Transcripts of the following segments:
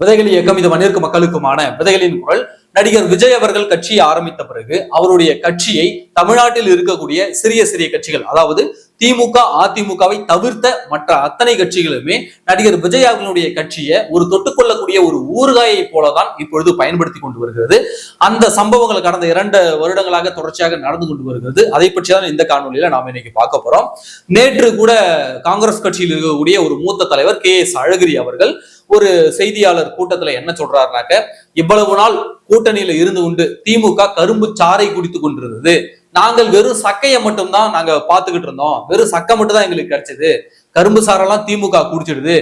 விதைகள் இயக்கம் இது மண்ணிற்கு மக்களுக்குமான விதைகளின் குரல். நடிகர் விஜய் அவர்கள் கட்சியை ஆரம்பித்த பிறகு அவருடைய கட்சியை தமிழ்நாட்டில் இருக்கக்கூடிய சிறிய சிறிய கட்சிகள் அதாவது திமுக அதிமுகவை தவிர்த்த மற்ற அத்தனை கட்சிகளுமே நடிகர் விஜய் அவர்களுடைய கட்சியை ஒரு தொட்டுக்கொள்ளக்கூடிய ஒரு ஊறுகாயை போலதான் இப்பொழுது பயன்படுத்தி கொண்டு வருகிறது. அந்த சம்பவங்கள் கடந்த இரண்டு வருடங்களாக தொடர்ச்சியாக நடந்து கொண்டு வருகிறது. அதை பற்றி தான் இந்த காணொலியில நாம இன்னைக்கு பார்க்க போறோம். நேற்று கூட காங்கிரஸ் கட்சியில் இருக்கக்கூடிய ஒரு மூத்த தலைவர் கே எஸ் அழகிரி அவர்கள் ஒரு செய்தியாளர் கூட்டத்துல என்ன சொல்றாருனாக்க இவ்வளவு நாள் கூட்டணியில இருந்து கொண்டு திமுக கரும்பு சாறை குடித்து கொண்டிருந்தது. நாங்கள் வெறும் சக்கையை மட்டும்தான் நாங்க பாத்துக்கிட்டு இருந்தோம். வெறும் சக்கை மட்டும் தான் எங்களுக்கு கிடைச்சது. கரும்பு சாரெல்லாம் திமுக குடிச்சிடுது.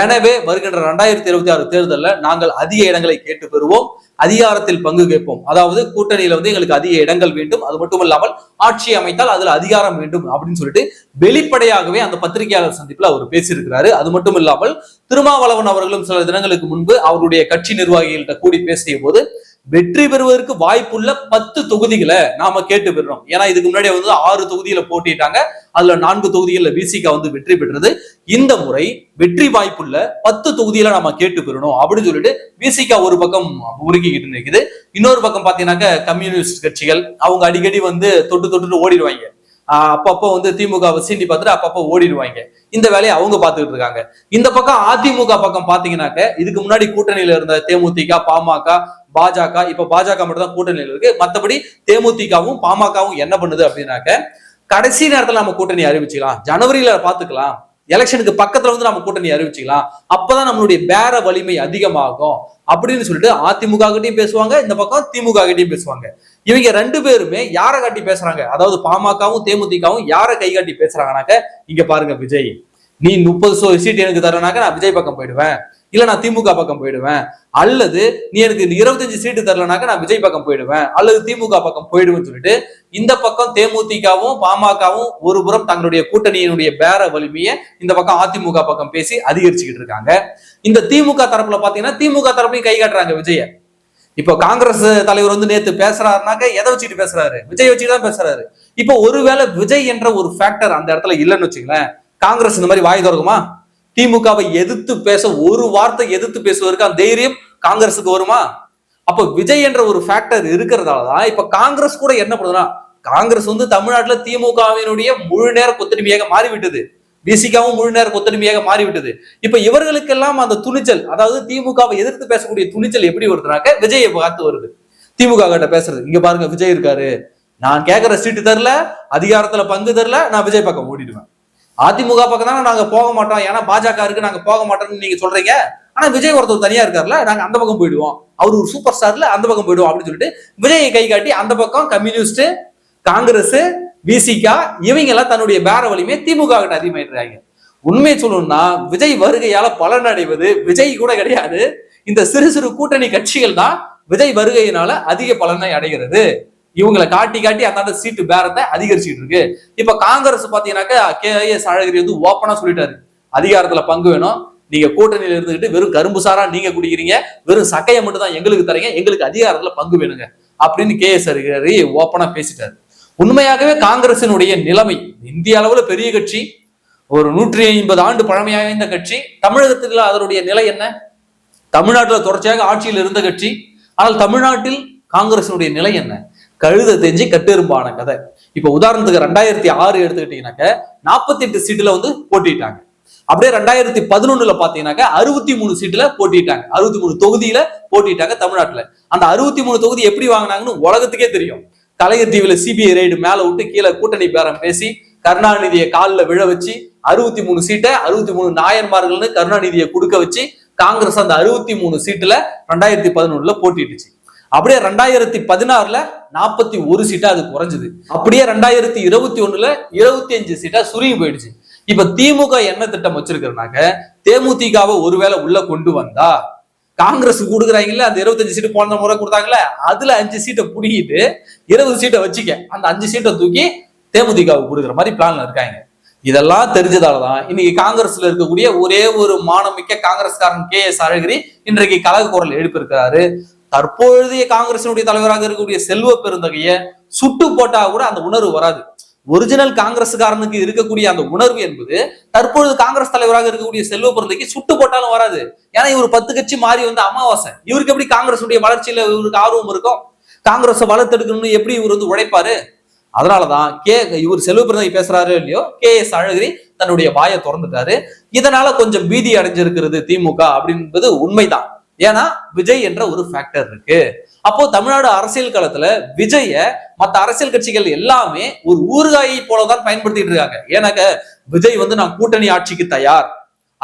எனவே வருகின்ற ரெண்டாயிரத்தி இருபத்தி ஆறு தேர்தலில் நாங்கள் அதிக இடங்களை கேட்டு பெறுவோம். அதிகாரத்தில் பங்கு கேட்போம். அதாவது கூட்டணியில வந்து எங்களுக்கு அதிக இடங்கள் வேண்டும். அது மட்டும் இல்லாமல் ஆட்சி அமைத்தால் அதுல அதிகாரம் வேண்டும் அப்படின்னு சொல்லிட்டு வெளிப்படையாகவே அந்த பத்திரிகையாளர் சந்திப்பில் அவர் பேசியிருக்கிறாரு. அது மட்டும் இல்லாமல் திருமாவளவன் அவர்களும் சில தினங்களுக்கு முன்பு அவருடைய கட்சி நிர்வாகிகள்கிட்ட கூடி பேசிய போது வெற்றி பெறுவதற்கு வாய்ப்புள்ள பத்து தொகுதிகளை நாம கேட்டு பெறுறோம் ஏன்னா இதுக்கு முன்னாடி வந்து ஆறு தொகுதியில போட்டிட்டாங்க. அதுல நான்கு தொகுதிகளில் விசிகா வந்து வெற்றி பெற்றது. இந்த முறை வெற்றி வாய்ப்புள்ள பத்து தொகுதியில நாம கேட்டு பெறணும் அப்படின்னு சொல்லிட்டு விசிகா ஒரு பக்கம் உருக்கிக்கிட்டு இருக்குது இன்னொரு பக்கம் பாத்தீங்கன்னாக்க கம்யூனிஸ்ட் கட்சிகள் அவங்க அடிக்கடி வந்து தொட்டு தொட்டுட்டு ஓடிடுவாங்க. ஆஹ் அப்பப்போ வந்து திமுக சீண்டி பார்த்துட்டு அப்பப்போ ஓடிடுவாங்க. இந்த வேலையை அவங்க பார்த்துக்கிட்டு இருக்காங்க. இந்த பக்கம் அதிமுக பக்கம் பாத்தீங்கன்னாக்க இதுக்கு முன்னாடி கூட்டணியில இருந்த தேமுதிக பாமக பாஜக இப்ப பாஜக மட்டும் தான் கூட்டணியில் இருக்கு. மத்தபடி தேமுதிகவும் பாமகவும் என்ன பண்ணுது அப்படின்னாக்க கடைசி நேரத்துல நம்ம கூட்டணி அறிவிச்சுக்கலாம். ஜனவரியில பாத்துக்கலாம். எலெக்ஷனுக்கு பக்கத்துல வந்து நம்ம கூட்டணி அறிவிச்சுக்கலாம். அப்பதான் நம்மளுடைய பேர வலிமை அதிகமாகும் அப்படின்னு சொல்லிட்டு அதிமுக கிட்டையும் பேசுவாங்க இந்த பக்கம் திமுக கிட்டையும் பேசுவாங்க. இவங்க ரெண்டு பேருமே யாரை காட்டி பேசுறாங்க? அதாவது பாமகவும் தேமுதிகவும் யாரை கை காட்டி பேசுறாங்கனாக்க இங்க பாருங்க விஜய். நீ முப்பது சீட் எனக்கு தரனாக்க நான் விஜய் பக்கம் போயிடுவேன். இல்ல நான் திமுக பக்கம் போயிடுவேன். அல்லது நீ எனக்கு இருபத்தஞ்சு சீட்டு தரலனாக்க நான் விஜய் பக்கம் போயிடுவேன். அல்லது திமுக பக்கம் போயிடுவேன்னு சொல்லிட்டு இந்த பக்கம் தேமுதிகவும் பாமகவும் ஒரு புறம் தங்களுடைய கூட்டணியினுடைய பேர வலிமையை இந்த பக்கம் அதிமுக பக்கம் பேசி அதிகரிச்சுக்கிட்டு இருக்காங்க. இந்த திமுக தரப்புல பாத்தீங்கன்னா திமுக தரப்பையும் கை காட்டுறாங்க விஜய. இப்போ காங்கிரஸ் தலைவர் வந்து நேத்து பேசுறாருனாக்க எதை வச்சுட்டு பேசுறாரு? விஜய் வச்சுட்டு தான் பேசுறாரு. இப்போ ஒருவேளை விஜய் என்ற ஒரு ஃபேக்டர் அந்த இடத்துல இல்லைன்னு வச்சுங்களேன் காங்கிரஸ் இந்த மாதிரி வாய் திறக்குமா? திமுகவை எதிர்த்து பேச ஒரு வார்த்தை எதிர்த்து பேசுவதற்கு அந்த தைரியம் காங்கிரஸுக்கு வருமா? அப்போ விஜய் என்ற ஒரு ஃபேக்டர் இருக்கிறதால தான் இப்ப காங்கிரஸ் கூட என்ன பண்ணுதுன்னா காங்கிரஸ் வந்து தமிழ்நாட்டுல திமுகவினுடைய முழு நேர கொத்தடிமையாக மாறிவிட்டது. பிசிகாவும் முழு நேர கொத்தடிமையாக மாறிவிட்டது. இப்ப இவர்களுக்கெல்லாம் அந்த துணிச்சல் அதாவது திமுகவை எதிர்த்து பேசக்கூடிய துணிச்சல் எப்படி வருதுனாக்க விஜயை பார்த்து வருது. திமுக கிட்ட பேசுறது இங்க பாருங்க விஜய் இருக்காரு. நான் கேட்கிற சீட்டு தரல அதிகாரத்துல பங்கு தரல நான் விஜய் பக்கம் ஓடிடுவேன். அதிமுக பக்கம் தானே நாங்க போக மாட்டோம். ஏன்னா பாஜக இருக்கு நாங்க போக மாட்டோம்னு நீங்க சொல்றீங்க. ஆனா விஜய் ஒருத்தர் தனியா இருக்காருல நாங்க அந்த பக்கம் போயிடுவோம். அவர் ஒரு சூப்பர் ஸ்டார்ல அந்த பக்கம் போயிடுவோம் அப்படின்னு சொல்லிட்டு விஜயை கை காட்டி அந்த பக்கம் கம்யூனிஸ்ட் காங்கிரஸ் விசிகா இவங்க எல்லாம் தன்னுடைய பேர வலிமையை திமுக கிட்ட அதிகமாயிடுறாங்க உண்மையை சொல்லணும்னா விஜய் வருகையால பலன் அடைவது விஜய் கூட கிடையாது. இந்த சிறு சிறு கூட்டணி கட்சிகள் தான் விஜய் வருகையினால அதிக பலனை அடைகிறது. இவங்களை காட்டி காட்டி அந்தாண்ட சீட்டு பேரத்தை அதிகரிச்சுட்டு இருக்கு. இப்ப காங்கிரஸ் பாத்தீங்கன்னாக்கா கே எஸ் அழகிரி வந்து ஓப்பனா சொல்லிட்டாரு. அதிகாரத்துல பங்கு வேணும். நீங்க கூட்டணியில இருந்துகிட்டு வெறும் கரும்பு சாரா நீங்க குடிக்கிறீங்க. வெறும் சக்கையை மட்டும் தான் எங்களுக்கு தரீங்க. எங்களுக்கு அதிகாரத்துல பங்கு வேணுங்க. அப்படின்னு கே எஸ் அழகிரி ஓப்பனா பேசிட்டாரு. உண்மையாகவே காங்கிரசினுடைய நிலைமை இந்திய அளவுல பெரிய கட்சி ஒரு நூற்றி ஐம்பது ஆண்டு பழமையாக இருந்த கட்சி தமிழகத்தில் அதனுடைய நிலை என்ன? தமிழ்நாட்டில் தொடர்ச்சியாக ஆட்சியில் இருந்த கட்சி ஆனால் தமிழ்நாட்டில் காங்கிரசினுடைய நிலை என்ன? கழுத தெரிஞ்சு கட்டெரும்பான கதை. இப்ப உதாரணத்துக்கு ரெண்டாயிரத்தி ஆறு எடுத்துக்கிட்டீங்கன்னாக்க நாற்பத்தி எட்டு சீட்டுல வந்து போட்டிட்டாங்க. அப்படியே ரெண்டாயிரத்தி பதினொன்னுல பாத்தீங்கன்னாக்க அறுபத்தி மூணு சீட்டுல போட்டிட்டாங்க. அறுபத்தி மூணு தொகுதியில போட்டிட்டாங்க தமிழ்நாட்டுல. அந்த அறுபத்தி மூணு தொகுதி எப்படி வாங்கினாங்கன்னு உலகத்துக்கே தெரியும். கலைஞர் டிவில சிபிஐ ரைடு மேல விட்டு கீழே கூட்டணி பேரம் பேசி கருணாநிதியை காலில் விழ வச்சு அறுபத்தி மூணு சீட்டை அறுபத்தி மூணு நாயன்மார்கள்னு கருணாநிதியை கொடுக்க வச்சு காங்கிரஸ் அந்த அறுபத்தி மூணு சீட்டுல ரெண்டாயிரத்தி பதினொன்னுல போட்டிட்டுச்சு. அப்படியே ரெண்டாயிரத்தி பதினாறுல நாற்பத்தி ஒரு சீட்டா அது குறைஞ்சது. அப்படியே ரெண்டாயிரத்தி இருபத்தி ஒண்ணுல இருபத்தி அஞ்சு சீட்டா சுருங்கி போயிடுச்சு. இப்ப திமுக என்ன திட்டம் வச்சிருக்கிறனாக்க தேமுதிகவை ஒருவேளை உள்ள கொண்டு வந்தா காங்கிரஸ் கொடுக்குறாங்கல்ல அந்த இருபத்தஞ்சு சீட்டு போன முறை கொடுத்தாங்களே அதுல அஞ்சு சீட்டை புடிங்கிட்டு இருபது சீட்டை வச்சுக்க அந்த அஞ்சு சீட்டை தூக்கி தேமுதிகவுக்கு கொடுக்குற மாதிரி பிளான்ல இருக்காங்க. இதெல்லாம் தெரிஞ்சதாலதான் இன்னைக்கு காங்கிரஸ்ல இருக்கக்கூடிய ஒரே ஒரு மானமிக்க காங்கிரஸ்காரன் கே எஸ் அழகிரி இன்றைக்கு கலக குரல் எழுப்பியிருக்கிறாரு. தற்பொழுதைய காங்கிரசினுடைய தலைவராக இருக்கக்கூடிய செல்வ பெருந்தகைய சுட்டு போட்டா கூட அந்த உணர்வு வராது. ஒரிஜினல் காங்கிரஸ்காரனுக்கு இருக்கக்கூடிய அந்த உணர்வு என்பது தற்பொழுது காங்கிரஸ் தலைவராக இருக்கக்கூடிய செல்வ பிறந்தைக்கு சுட்டு போட்டாலும் வராது. ஏன்னா இவர் பத்து கட்சி மாறி வந்து அமாவாசை. இவருக்கு எப்படி காங்கிரஸுடைய வளர்ச்சியில இவருக்கு ஆர்வம் இருக்கும் காங்கிரஸை வளர்த்தெடுக்கணும்னு எப்படி இவர் வந்து உழைப்பாரு? அதனாலதான் கே இவர் செல்வ பிறந்தை பேசுறாரு இல்லையோ கே எஸ் அழகிரி தன்னுடைய வாயை திறந்துட்டாரு. இதனால கொஞ்சம் பீதி அடைஞ்சிருக்கிறது திமுக அப்படின்றது உண்மைதான். ஏன்னா விஜய் என்ற ஒரு ஃபேக்டர் இருக்கு. அப்போ தமிழ்நாடு அரசியல் களத்துல விஜய மத்த அரசியல் கட்சிகள் எல்லாமே ஒரு ஊறுகாயை போலதான் பயன்படுத்திட்டு இருக்காங்க. ஏன்னாக்க விஜய் வந்து நான் கூட்டணி ஆட்சிக்கு தயார்.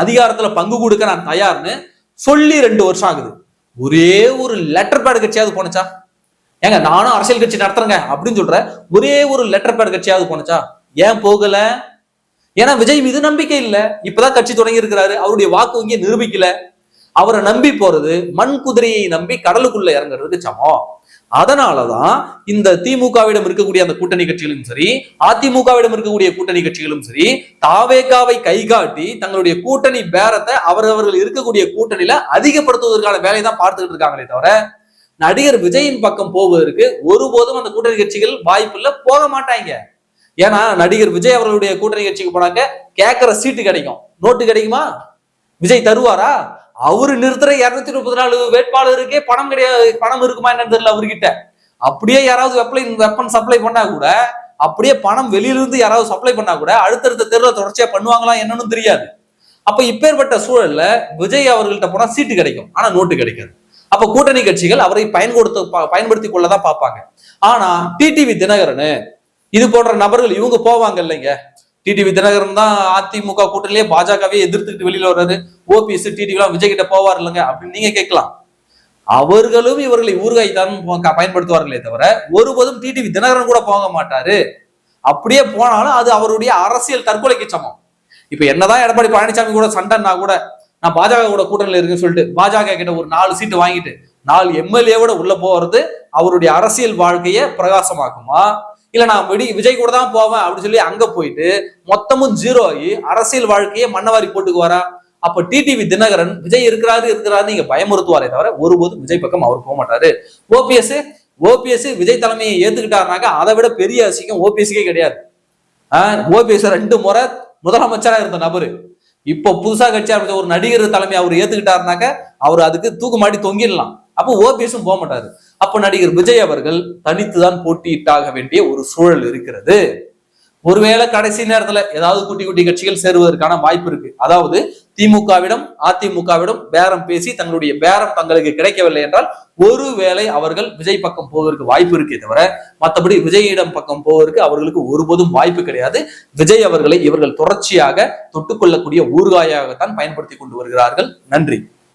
அதிகாரத்துல பங்கு கொடுக்க நான் தயார்னு சொல்லி ரெண்டு வருஷம் ஆகுது. ஒரே ஒரு லெட்டர் பேடு கட்சியாவது போனச்சா ஏங்க நானும் அரசியல் கட்சி நடத்துறேங்க அப்படின்னு சொல்ற ஒரே ஒரு லெட்டர் பேடு கட்சியாவது போனச்சா ஏன் போகல? ஏன்னா விஜய் மீது நம்பிக்கை இல்ல. இப்பதான் கட்சி தொடங்கி இருக்கிறாரு. அவருடைய வாக்கு வங்கியை நிரூபிக்கல. அவரை நம்பி போறது மண் குதிரையை நம்பி கடலுக்குள்ள இறங்குறதுக்கு சமம். அதனாலதான் இந்த திமுகவிடம் இருக்கக்கூடிய அந்த கூட்டணி கட்சிகளும் சரி அதிமுகவிடம் இருக்கக்கூடிய கூட்டணி கட்சிகளும் சரி தாவேகாவை கைகாட்டி தங்களுடைய கூட்டணி பேரத்தை அவரவர்கள் இருக்கக்கூடிய கூட்டணியில அதிகப்படுத்துவதற்கான வேலையை தான் பார்த்துக்கிட்டு இருக்காங்களே தவிர நடிகர் விஜயின் பக்கம் போவதற்கு ஒருபோதும் அந்த கூட்டணி கட்சிகள் வாய்ப்புல போக மாட்டாங்க. ஏன்னா நடிகர் விஜய் அவர்களுடைய கூட்டணி கட்சிக்கு போனாக்க கேட்கிற சீட்டு கிடைக்கும். நோட்டு கிடைக்குமா? விஜய் தருவாரா? அவரு நிறுத்துற இருநூத்தி முப்பத்தி நாலு வேட்பாளருக்கே பணம் கிடையாது. பணம் இருக்குமா என்னன்னு தெரியல அவர்கிட்ட. அப்படியே யாராவது வெப்பலை வெப்பன் சப்ளை பண்ணா கூட அப்படியே பணம் வெளியிலிருந்து யாராவது சப்ளை பண்ணா கூட அடுத்தடுத்த தேர்தலை தொடர்ச்சியா பண்ணுவாங்களா என்னன்னு தெரியாது. அப்ப இப்பேற்பட்ட சூழல்ல விஜய் அவர்கள்ட்ட போனா சீட்டு கிடைக்கும். ஆனா நோட்டு கிடைக்காது. அப்ப கூட்டணி கட்சிகள் அவரை பயன்படுத்த பயன்படுத்தி கொள்ளதான் பார்ப்பாங்க. ஆனா டிடிவி தினகரனு இது போன்ற நபர்கள் இவங்க போவாங்க இல்லைங்க. டிடிவி தினகரன் தான் அதிமுக கூட்டணியிலே பாஜகவே எதிர்த்துக்கிட்டு வெளியில வர்றாரு. ஓபிஎஸ் டிடிவி எல்லாம் விஜய் கிட்ட போவார் இல்லைங்க அப்படின்னு நீங்க கேட்கலாம். அவர்களும் இவர்களை ஊறுகாய் தான் பயன்படுத்துவார்களே தவிர ஒருபோதும் டிடிவி தினகரன் கூட போக மாட்டாரு. அப்படியே போனாலும் அது அவருடைய அரசியல் தற்கொலைக்கு சமம். இப்ப என்னதான் எடப்பாடி பழனிசாமி கூட சண்டைன்னா கூட நான் பாஜக கூட கூட்டணியில இருக்குன்னு சொல்லிட்டு பாஜக கிட்ட ஒரு நாலு சீட்டு வாங்கிட்டு நாலு எம்எல்ஏவோட உள்ள போறது அவருடைய அரசியல் வாழ்க்கையை பிரகாசமாக்குமா? இல்ல நான் விடி விஜய் கூட தான் போவேன் அப்படின்னு சொல்லி அங்க போயிட்டு மொத்தமும் ஜீரோ ஆகி அரசியல் வாழ்க்கையை மண்ணவாரி போட்டுக்குவாரா? அப்ப டிடிவி தினகரன் விஜய் இருக்கிறாரு இருக்கிறாரு நீங்க பயமுறுத்துவாரே தவிர ஒருபோதும் விஜய் பக்கம் அவர் போக மாட்டாரு. ஓபிஎஸ் ஓபிஎஸ் விஜய் தலைமையை ஏத்துக்கிட்டாருனாக்கா அதை விட பெரிய அசிங்கம் ஓபிஎஸ்க்கே கிடையாது. ஓபிஎஸ் ரெண்டு முறை முதலமைச்சரா இருந்த நபரு. இப்போ புதுசா கட்சி ஆரம்பிச்ச ஒரு நடிகர் தலைமை அவர் ஏத்துக்கிட்டாருனாக்க அவர் அதுக்கு தூக்கு மாட்டி தொங்கிடலாம். அப்போ ஓபிஎஸும் போக மாட்டாரு. அப்போ நடிகர் விஜய் அவர்கள் தனித்துதான் போட்டியிட்டாக வேண்டிய ஒரு சூழல் இருக்கிறது. ஒருவேளை கடைசி நேரத்துல ஏதாவது குட்டி குட்டி கட்சிகள் சேருவதற்கான வாய்ப்பு இருக்கு. அதாவது திமுகவிடம் அதிமுகவிடம் பேரம் பேசி தங்களுடைய பேரம் தங்களுக்கு கிடைக்கவில்லை என்றால் ஒருவேளை அவர்கள் விஜய் பக்கம் போவதற்கு வாய்ப்பு இருக்கே தவிர மற்றபடி விஜயிடம் பக்கம் போவதற்கு அவர்களுக்கு ஒருபோதும் வாய்ப்பு கிடையாது. விஜய் அவர்களை இவர்கள் தொடர்ச்சியாக தொட்டுக்கொள்ளக்கூடிய ஊர்காயாகத்தான் பயன்படுத்தி கொண்டு வருகிறார்கள். நன்றி.